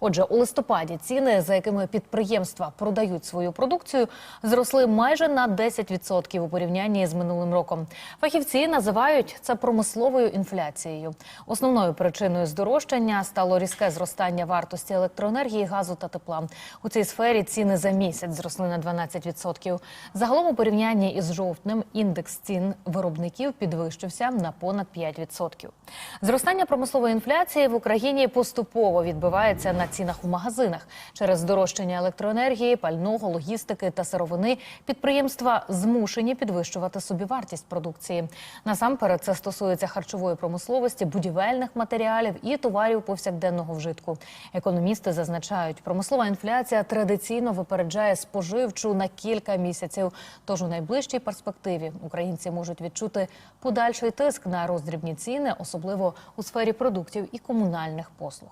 Отже, у листопаді ціни, за якими підприємства продають свою продукцію, зросли майже на 10% у порівнянні з минулим роком. Фахівці називають це промисловою інфляцією. Основною причиною здорожчання стало різке зростання вартості електроенергії, газу та тепла. У цій сфері ціни за місяць зросли на 12%. Загалом у порівнянні із жовтнем індекс цін виробників підвищився на понад 5%. Зростання промислової інфляції в Україні поступово відбивається на цінах у магазинах. Через здорожчання електроенергії, пального, логістики та сировини підприємства змушені підвищувати собівартість продукції. Насамперед це стосується харчової промисловості, будівельних матеріалів і товарів повсякденного вжитку. Економісти зазначають, промислова інфляція традиційно випереджає споживчу на кілька місяців. Тож у найближчій перспективі українці можуть відчути подальший тиск на роздрібні ціни, особливо у сфері продуктів і комунальних послуг.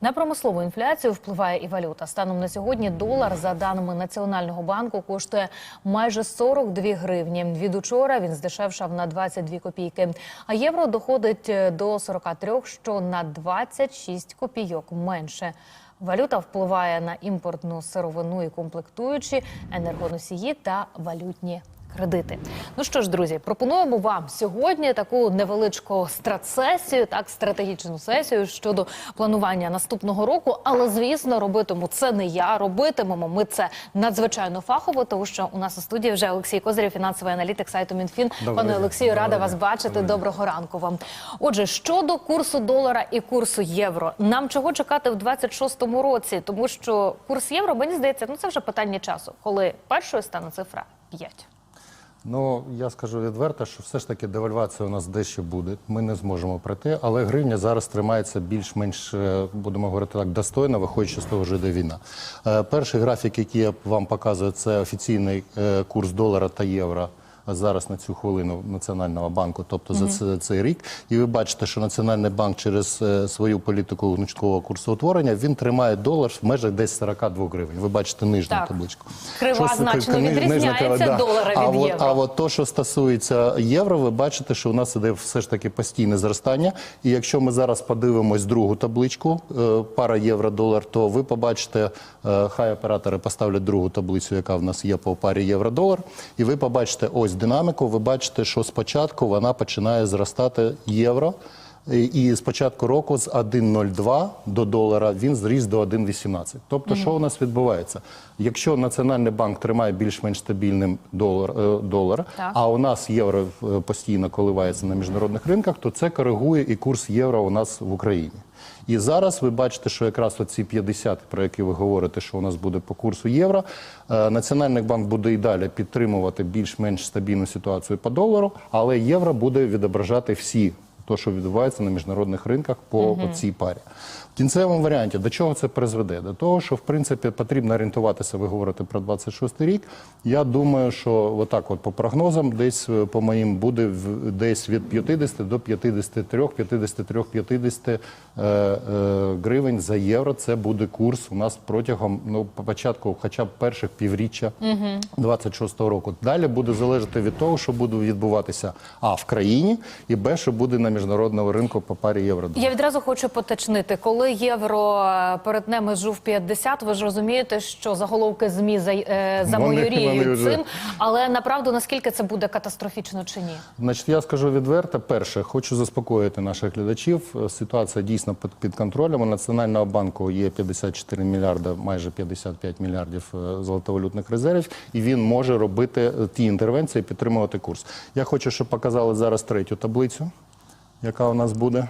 На промислову інфляцію впливає і валюта. Станом на сьогодні долар, за даними Національного банку, коштує майже 42 гривні. Від учора він здешевшав на 22 копійки. А євро доходить до 43, що на 26 копійок менше. Валюта впливає на імпортну сировину і комплектуючі, енергоносії та валютні кредити. Ну що ж, друзі, пропонуємо вам сьогодні таку невеличку стратсесію, так стратегічну сесію щодо планування наступного року. Але звісно, робитиму це не я. Робитимемо ми це надзвичайно фахово, тому що у нас у студії вже Олексій Козирів, фінансовий аналітик сайту МінФін. Доброго Пане. Олексію, рада вас бачити. Доброго ранку вам. Отже, щодо курсу долара і курсу євро, нам чого чекати в 26-му році? Тому що курс євро, мені здається, ну це вже питання часу, коли першою стане цифра 5. Ну я скажу відверто, що все ж таки девальвація у нас дещо буде. Ми не зможемо пройти, але гривня зараз тримається більш-менш, е, будемо говорити так, достойно, виходячи з того, що йде війна. Е, Перший графік, який я вам показую, це офіційний е, курс долара та євро. Зараз на цю хвилину Національного банку, тобто за це- цей рік, і ви бачите, що Національний банк через е, свою політику гнучкового курсоутворення він тримає долар в межах десь 42 гривень. Ви бачите нижню Так. табличку. Крива Що- значно відрізняється долара від а от, євро. А от то, що стосується євро, ви бачите, що у нас іде все ж таки постійне зростання. І якщо ми зараз подивимось другу табличку, е, пара євро-долар, то ви побачите, е, хай оператори поставлять другу таблицю, яка в нас є по парі євро-долар, і ви побачите ось динаміку. Ви бачите, що спочатку вона починає зростати євро. І і з початку року з 1,02 до долара він зріс до 1,18. Тобто, що у нас відбувається? Якщо Національний банк тримає більш-менш стабільним долар, е, долар Так. а у нас євро е, постійно коливається на міжнародних ринках, то це коригує і курс євро у нас в Україні. І зараз ви бачите, що якраз оці 50, про які ви говорите, що у нас буде по курсу євро, е, Національний банк буде і далі підтримувати більш-менш стабільну ситуацію по долару, але євро буде відображати всі то, що відбувається на міжнародних ринках по цій парі. В кінцевому варіанті до чого це призведе? До того, що в принципі потрібно орієнтуватися, ви говорите про 26 рік. Я думаю, що отак, от по прогнозам, десь е, по моїм буде в- десь від 50 до 53, 53, 50 е, е, гривень за євро. Це буде курс у нас протягом ну початку, хоча б перших півріччя 26 року. Далі буде залежати від того, що буде відбуватися а в країні, і б, що буде на міжнародному ринку по парі євро. Я відразу хочу поточнити, коли євро е, перетне межу в 50, ви ж розумієте, що заголовки змі за, е, замайоріють вони цим. Але направду наскільки це буде катастрофічно чи ні? Значить, я скажу відверто. Перше, хочу заспокоїти наших глядачів. Ситуація дійсно під, під контролем. У Національного банку є 54 мільярда, майже 55 мільярдів е, золотовалютних резервів, і він може робити е, ті інтервенції, підтримувати курс. Я хочу, щоб показали зараз третю таблицю, яка у нас буде.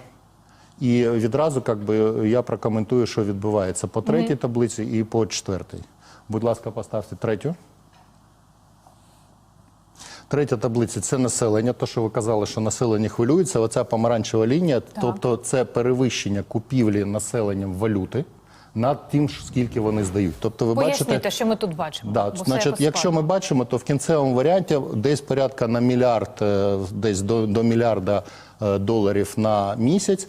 І відразу как би, я прокоментую, що відбувається по третій таблиці і по четвертій. Будь ласка, поставте третю. Третя таблиця це населення. То, що ви казали, що населення хвилюється. Оця помаранчева лінія, тобто це перевищення купівлі населенням валюти над тим, скільки вони здають. Тобто, ви Поясніть, бачите, що ми тут бачимо. Да, значить, якщо ми бачимо, то в кінцевому варіанті десь порядка на мільярд, е, десь до, до мільярда е, доларів на місяць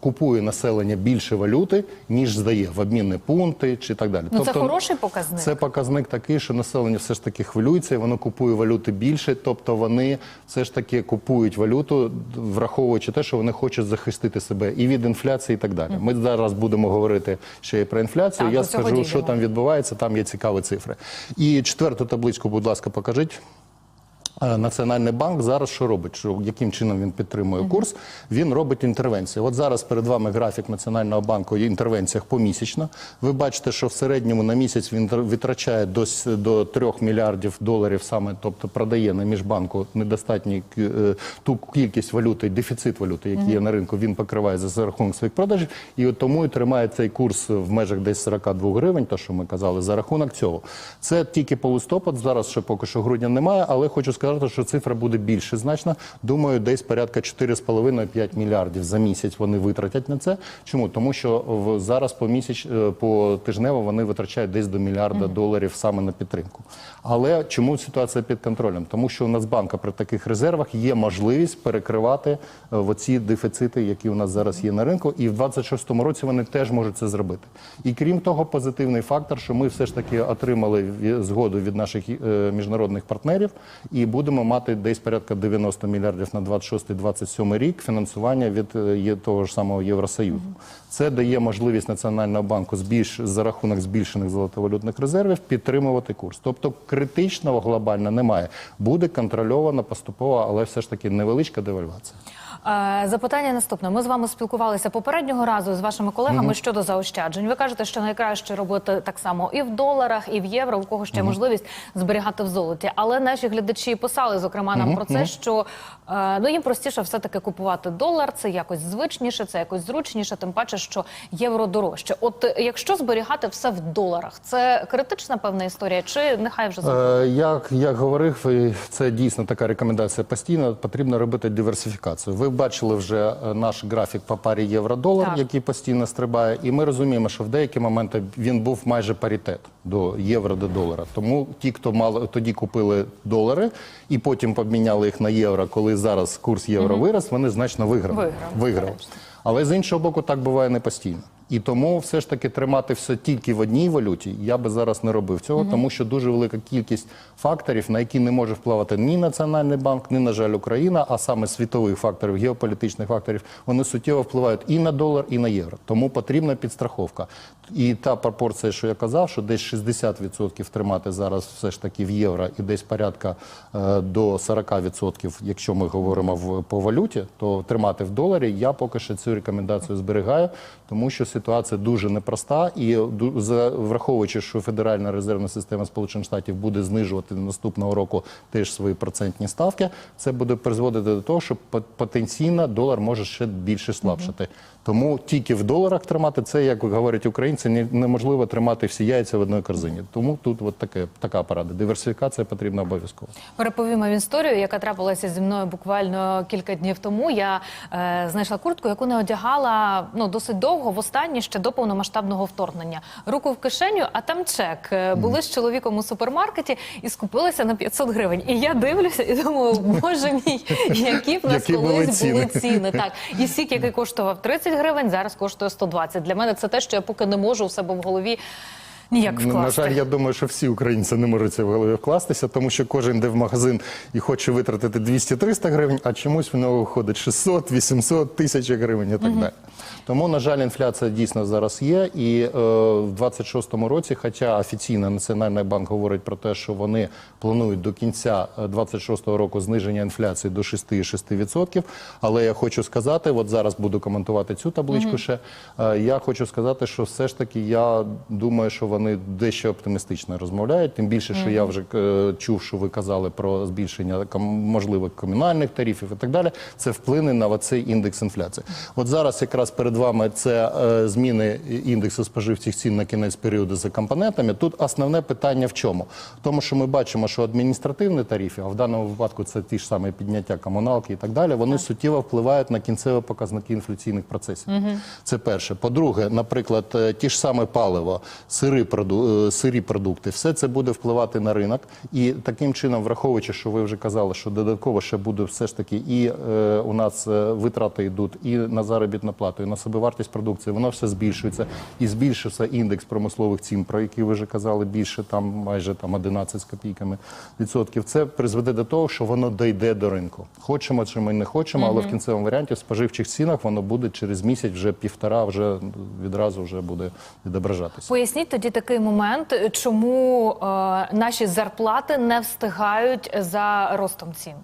купує населення більше валюти, ніж здає в обмінні пункти чи так далі. Ну, це хороший показник. Це показник такий, що населення все ж таки хвилюється, і воно купує валюти більше, тобто вони все ж таки купують валюту, враховуючи те, що вони хочуть захистити себе і від інфляції, і так далі. Ми зараз будемо говорити ще й про інфляцію. Так, Я скажу, що там відбувається. Там є цікаві цифри. І четверту табличку, будь ласка, покажіть. Національний банк зараз що робить? Що яким чином він підтримує курс? Він робить інтервенції. От зараз перед вами графік Національного банку інтервенціях помісячно. Ви бачите, що в середньому на місяць він витрачає до, до 3 мільярдів доларів саме, тобто продає на міжбанку недостатню к- е, ту кількість валюти, дефіцит валюти, який є на ринку, він покриває за рахунок своїх продажів. І от тому і тримає цей курс в межах десь 42 гривень, то що ми казали, за рахунок цього. Це тільки по листопад. Зараз ще поки що грудня немає, але хочу сказати, що цифра буде більше значно. Думаю, десь порядка 4,5-5 мільярдів за місяць вони витратять на це. Чому? Тому що в зараз по місяць е, по тижнево вони витрачають десь до мільярда доларів саме на підтримку. Але чому ситуація під контролем? Тому що у Нацбанка при таких резервах є можливість перекривати е, оці дефіцити, які у нас зараз є на ринку, і в 26-му році вони теж можуть це зробити. І крім того, позитивний фактор, що ми все ж таки отримали згоду від наших е, міжнародних партнерів, і будемо мати десь порядка 90 мільярдів на 26-27 рік фінансування від е, того ж самого Євросоюзу. Це дає можливість Національного банку збільш за рахунок збільшених золотовалютних резервів підтримувати курс. Тобто критичного глобально немає. Буде контрольована поступова, але все ж таки невеличка девальвація. Е, Запитання наступне. Ми з вами спілкувалися попереднього разу з вашими колегами щодо заощаджень. Ви кажете, що найкраще робити так само і в доларах, і в євро, у кого ще можливість зберігати в золоті. Але наші глядачі писали, зокрема, нам про це, що е, ну їм простіше все таки купувати долар. Це якось звичніше, це якось зручніше, тим паче, що євро дорожче. От е, якщо зберігати все в доларах, це критична певна історія, чи нехай вже? Е, Як, як говорив, це дійсно така рекомендація постійно. Потрібно робити диверсифікацію. Ви бачили вже е, наш графік по парі євро-долар, який постійно стрибає, і ми розуміємо, що в деякі моменти він був майже паритет до євро до долара. Тому ті, хто мали тоді купили долари і потім поміняли їх на євро, коли зараз курс євро вирос, вони значно виграли. Виграв, Виграли. Але з іншого боку, так буває не постійно. І тому все ж таки тримати все тільки в одній валюті я би зараз не робив цього, тому що дуже велика кількість факторів, на які не може впливати ні Національний банк, ні, на жаль, Україна, а саме світових факторів, геополітичних факторів, вони суттєво впливають і на долар, і на євро. Тому потрібна підстраховка. І та пропорція, що я казав, що десь 60% тримати зараз все ж таки в євро, і десь порядка е, до 40%, якщо ми говоримо в по валюті, то тримати в доларі. Я поки що цю рекомендацію зберігаю, тому що ситуація дуже непроста, і враховуючи, що Федеральна резервна система Сполучених Штатів буде знижувати наступного року теж свої процентні ставки, це буде призводити до того, що пот- потенційно долар може ще більше слабшати. Тому тільки в доларах тримати це, як говорять українці, не- неможливо тримати всі яйця в одній корзині. Тому тут от таке така порада. Диверсифікація потрібна обов'язково. Переповім вам історію, яка трапилася зі мною буквально кілька днів тому. Я е, знайшла куртку, яку не одягала ну досить довго, востаннє ще до повномасштабного вторгнення. Руку в кишеню, а там чек. Е, Були з чоловіком у супермаркеті і скупилися на 500 гривень. І я дивлюся і думаю, боже мій, які б нас Які були колись ціни. були ціни. Так, і сік, який коштував 30 гривень, зараз коштує 120. Для мене це те, що я поки не можу у себе в голові ніяк вкласти. На жаль, я думаю, що всі українці не можуть це в голові вкластися, тому що кожен йде в магазин і хоче витратити 200-300 гривень, а чомусь в нього виходить 600, 800, 1000 гривень і так далі. Тому, на жаль, інфляція дійсно зараз є. І е, в 26-му році, хоча офіційно Національний банк говорить про те, що вони планують до кінця е, 26-го року зниження інфляції до 6,6%. Але я хочу сказати, от зараз буду коментувати цю табличку ще. е, Я хочу сказати, що все ж таки я думаю, що вони дещо оптимістично розмовляють. Тим більше, що я вже е, чув, що ви казали про збільшення ком- можливо комунальних тарифів і так далі. Це вплине на оцей індекс інфляції. От зараз якраз перед вами це е, зміни індексу споживчих цін на кінець періоду за компонентами. Тут основне питання в чому? Тому, що ми бачимо, що адміністративні тарифи, а в даному випадку це ті ж самі підняття комуналки і так далі, вони суттєво впливають на кінцеві показники інфляційних процесів. Це перше. По-друге, наприклад, е, ті ж саме паливо, сири, проду- е, сирі продукти, все це буде впливати на ринок. І таким чином, враховуючи, що ви вже казали, що додатково ще буде все ж таки, і е, у нас витрати йдуть і на заробітну плату, і на собівартість продукції, воно все збільшується. І збільшився індекс промислових цін, про який ви вже казали, більше там майже там 11 з копійками відсотків. Це призведе до того, що воно дійде до ринку. Хочемо чи ми не хочемо, але в кінцевому варіанті в споживчих цінах воно буде через місяць, вже півтора, вже відразу вже буде відображатися. Поясніть тоді такий момент, чому е, наші зарплати не встигають за ростом цін.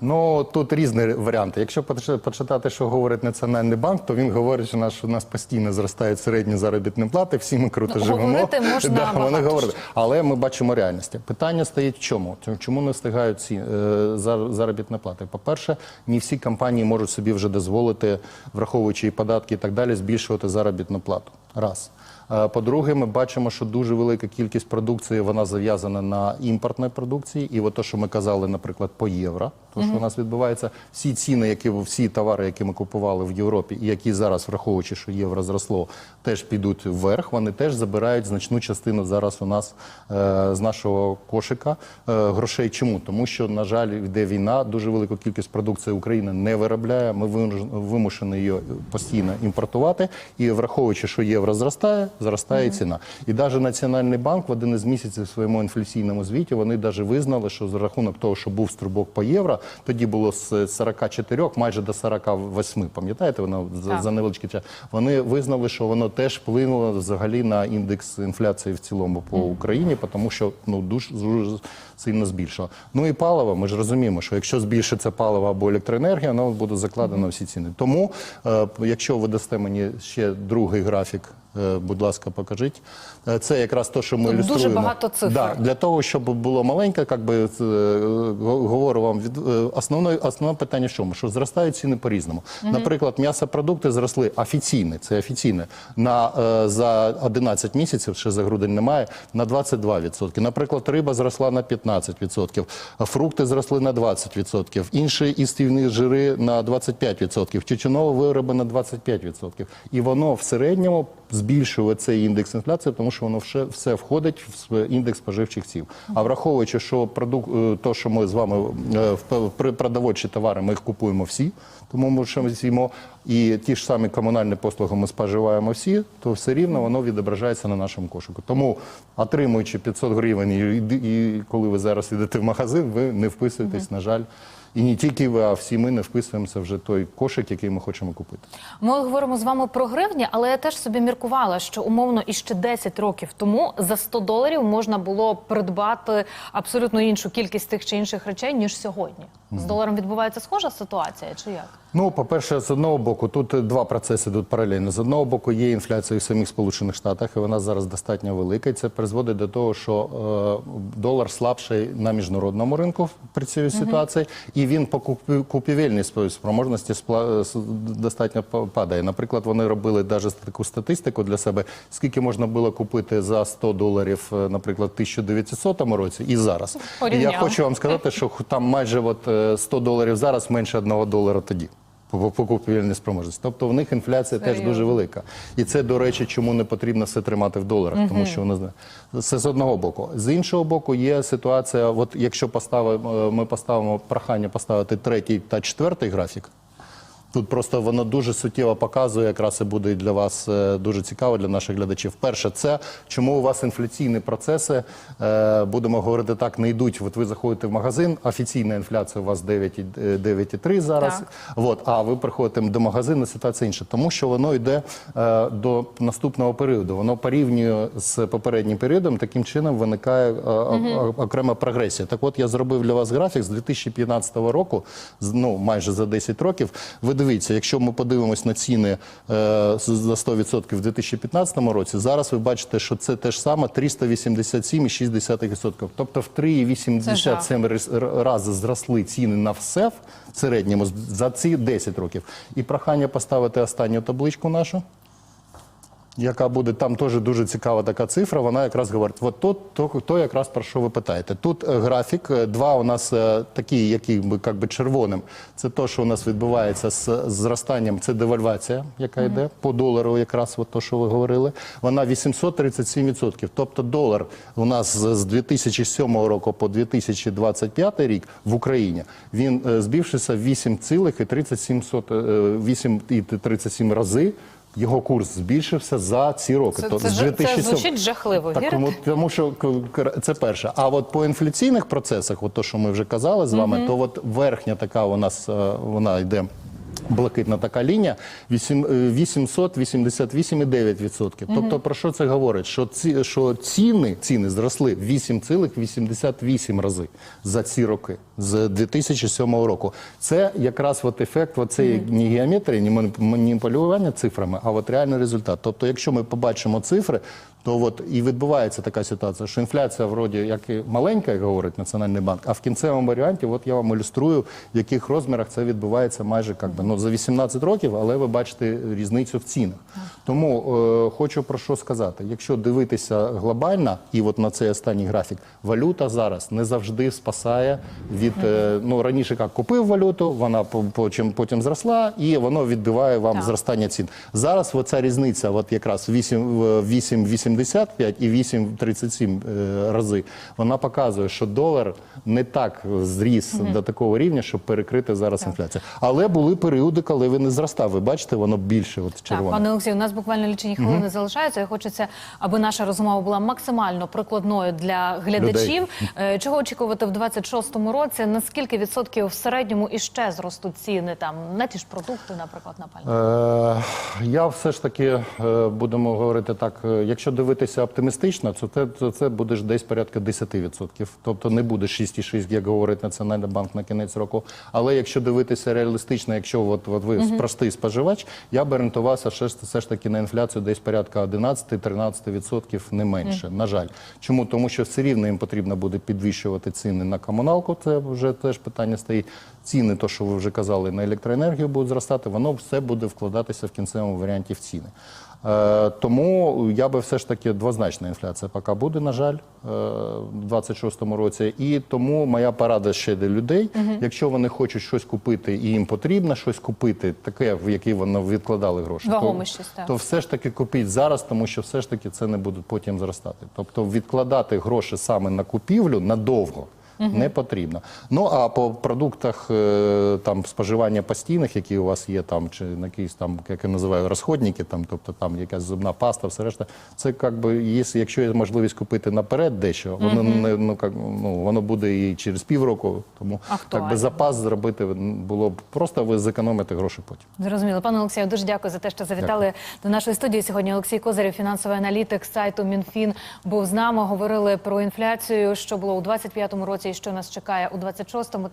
Ну тут різні варіанти. Якщо поч- почитати, що говорить Національний банк, то він говорить, що наш у нас постійно зростають середні заробітні плати. Всі ми круто Ну, живемо. говорити можна да, вони говорять. Але ми бачимо реальність. Питання стоїть в чому? Чому не встигають ці е, заробітні плати? По-перше, не всі компанії можуть собі вже дозволити, враховуючи і податки і так далі, збільшувати заробітну плату. Раз. Е, По-друге, ми бачимо, що дуже велика кількість продукції вона зав'язана на імпортній продукції. І от те, що ми казали, наприклад, по євро, то що у нас відбувається, всі ціни, які всі товари, які ми купували в Європі, і які зараз, враховуючи, що євро зросло, теж підуть вверх. Вони теж забирають значну частину зараз у нас е, з нашого кошика е, грошей. Чому? Тому що, на жаль, йде війна, дуже велику кількість продукції Україна не виробляє. Ми вимуш- вимушені її постійно імпортувати. І враховуючи, що євро зростає, зростає і ціна. І навіть Національний банк в один із місяців в своєму інфляційному звіті вони навіть визнали, що за рахунок того, що був стрибок по євро, тоді було з 44 майже до 48, пам'ятаєте, воно за, за невеличкий час. Вони визнали, що воно теж вплинуло взагалі на індекс інфляції в цілому по Україні, тому що ну дуже, дуже сильно збільшило. Ну і паливо, ми ж розуміємо, що якщо збільшиться паливо або електроенергія, воно буде закладено всі ціни. Тому, е, якщо ви дасте мені ще другий графік. Е, Будь ласка, покажіть. Е, Це якраз те, що ми Тут дуже багато цифр. Да, для того, щоб було маленьке, як би е, говорю вам від основне, основне питання в чому? Що зростають ціни по-різному. Наприклад, м'ясопродукти зросли офіційне, це офіційне, на за 11 місяців, ще за грудень немає, на 22%. Наприклад, риба зросла на 15%, фрукти зросли на 20%, інші істівні жири на 25%, тютюнові вироби на 25%. І воно в середньому збільшує цей індекс інфляції, тому що воно все, все входить в індекс споживчих цін. А враховуючи, що продукт, е, то, що ми з вами е, в- при продовольчі товари, ми їх купуємо всі, тому ми що ми з'їмо, і ті ж самі комунальні послуги ми споживаємо всі, то все рівно воно відображається на нашому кошику. Тому, отримуючи 500 гривень, і- і коли ви зараз йдете в магазин, ви не вписуєтесь, на жаль. І не тільки ви, а всі ми не вписуємося вже той кошик, який ми хочемо купити. Ми говоримо з вами про гривні, але я теж собі міркувала, що умовно іще 10 років тому за 100 доларів можна було придбати абсолютно іншу кількість тих чи інших речей ніж сьогодні. З доларом відбувається схожа ситуація, чи як? Ну, по-перше, з одного боку, тут два процеси йдуть паралельно. З одного боку, є інфляція в самих Сполучених Штатах, і вона зараз достатньо велика. І це призводить до того, що е, долар слабший на міжнародному ринку при цій ситуації, і він по купі- купівельній спроможності спла- достатньо па- падає. Наприклад, вони робили навіть таку статистику для себе, скільки можна було купити за 100 доларів, е, наприклад, в 1900 році і зараз. І я хочу вам сказати, що там майже от е, 100 доларів зараз менше 1 долара тоді. По покупівельній спроможності. Тобто в них інфляція теж дуже велика. І це, до речі, чому не потрібно все тримати в доларах, тому що воно це з одного боку. З іншого боку, є ситуація. От якщо поставимо, ми поставимо прохання поставити третій та четвертий графік. Тут просто воно дуже суттєво показує, якраз і буде для вас е, дуже цікаво для наших глядачів. Перше, це чому у вас інфляційні процеси, е, будемо говорити так, не йдуть. От ви заходите в магазин, офіційна інфляція у вас 9,3 е, 9,3 зараз. Так. От, а ви приходите до магазину, ситуація інша. Тому що воно йде до наступного періоду. Воно порівнює з попереднім періодом, таким чином виникає окрема прогресія. Так от я зробив для вас графік з 2015 року, ну майже за 10 років. Ви дивіться, якщо ми подивимось на ціни е, за 100% в 2015 році, зараз ви бачите, що це те ж саме 387,6%. Тобто в 3,87 раз- рази зросли ціни на все в середньому за ці 10 років. І прохання поставити останню табличку нашу яка буде там теж дуже цікава така цифра. Вона якраз говорить: от тут то, то якраз про що ви питаєте. Тут е, графік, е, два у нас е, такі, які би як би червоним. Це то, що у нас відбувається з зростанням. Це девальвація, яка йде по долару, якраз от то, що ви говорили. Вона 837%. Тобто долар у нас з з 2007 року по 2025 рік в Україні він збільшився в 8,37 е, 8,37 рази. Його курс збільшився за ці роки. Це, То це, з ж- це звучить жахливо, так, тому, тому що це перше. А от по інфляційних процесах, от то, що ми вже казали з вами, то от верхня така у нас е, вона йде. Блакитна така лінія е, 888,9%. Тобто про що це говорить? Що ці що ціни ціни зросли 8,88 рази за ці роки з 2007 року. Це якраз от ефект от цієї не геометрії, не маніп- маніпулювання цифрами, а от реальний результат. Тобто, якщо ми побачимо цифри, то от і відбувається така ситуація, що інфляція вроді як і маленька, як говорить Національний банк, а в кінцевому варіанті, от я вам ілюструю, в яких розмірах це відбувається майже як би, ну, за 18 років, але ви бачите різницю в цінах. Тому е, хочу про що сказати. Якщо дивитися глобально, і от на цей останній графік, валюта зараз не завжди спасає від е, ну раніше як купив валюту, вона по- потім, потім зросла, і воно відбиває вам Так. зростання цін. Зараз оця різниця, от якраз 8, е, 8,85 і 8,37 е, рази, вона показує, що долар не так зріс до такого рівня, щоб перекрити зараз інфляцію. Але були періоди, коли він не зростав. Ви бачите, воно більше от Так, пане Олексію, у нас буквально лічені хвилини залишаються. І хочеться, аби наша розмова була максимально прикладною для глядачів. Е, Чого очікувати в 26-му році? Наскільки відсотків в середньому іще зростуть ціни там на ті ж продукти, наприклад, на пальне? Е, я все ж таки е, будемо говорити так. е, Якщо дивитися оптимістично, то це, то це буде десь порядка 10%. Тобто не буде 6,6, як говорить Національний банк на кінець року. Але якщо дивитися реалістично, якщо от, от ви простий споживач, я б орієнтувався все все ж таки на інфляцію десь порядка 11-13% не менше. На жаль, чому тому, що все рівно їм потрібно буде підвищувати ціни на комуналку. Це вже теж питання стоїть. Ціни, то що ви вже казали, на електроенергію будуть зростати, воно все буде вкладатися в кінцевому варіанті в ціни. Е, тому я би все ж таки двозначна інфляція поки буде, на жаль, е, в 26-му році. І тому моя порада ще для людей. Якщо вони хочуть щось купити і їм потрібно щось купити, таке, в яке вони відкладали гроші, то, то все ж таки купіть зараз, тому що все ж таки це не буде потім зростати. Тобто відкладати гроші саме на купівлю надовго. Не потрібно. Ну а по продуктах е, там споживання постійних, які у вас є, там чи на якісь там, як я називаю, розходники, там, тобто там якась зубна паста, все решта, це як би є, якщо є можливість купити наперед дещо, воно не ну як ну воно буде і через півроку. Тому Актуально. би запас зробити було б просто ви зекономите гроші потім. Зрозуміло. Пане Олексію, дуже дякую за те, що завітали до нашої студії. Сьогодні Олексій Козирів, фінансовий аналітик сайту Мінфін, був з нами. Говорили про інфляцію, що було у 25-му році що нас чекає у 26-му.